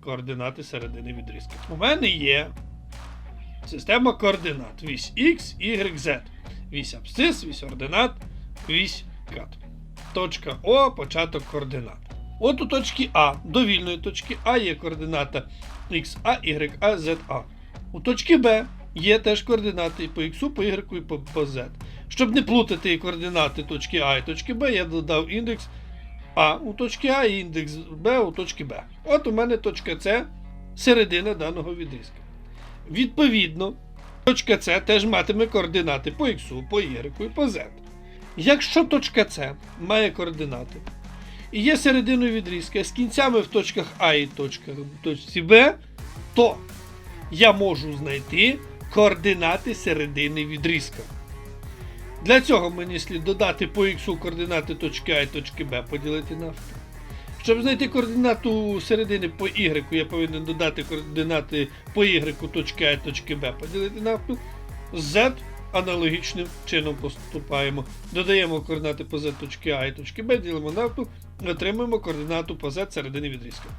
координати середини відрізка. У мене є система координат. Вісь X, Y, Z. Вісь абсцис, вісь ординат, вісь кат. Точка О, початок координат. От у точки А, до вільної точки А є координата XA, YA, ZA. У точки Б є теж координати по X, по Y і по, Z. Щоб не плутати координати точки А і точки Б, я додав індекс А у точки А і індекс Б у точки Б. От у мене точка С середина даного відрізка. Відповідно, точка С теж матиме координати по X, по Y і по Z. Якщо точка С має координати і є серединою відрізка з кінцями в точках А і точках, точці Б, то я можу знайти координати середини відрізка. Для цього мені слід додати по X координати точки А і точки Б поділити на авто. Щоб знайти координату середини по Y, я повинен додати координати по Y точки А і точки Б поділити на авто. Z аналогічним чином поступаємо. Додаємо координати по Z точки А і точки Б, ділимо на авто, отримуємо координату по Z середини відрізка.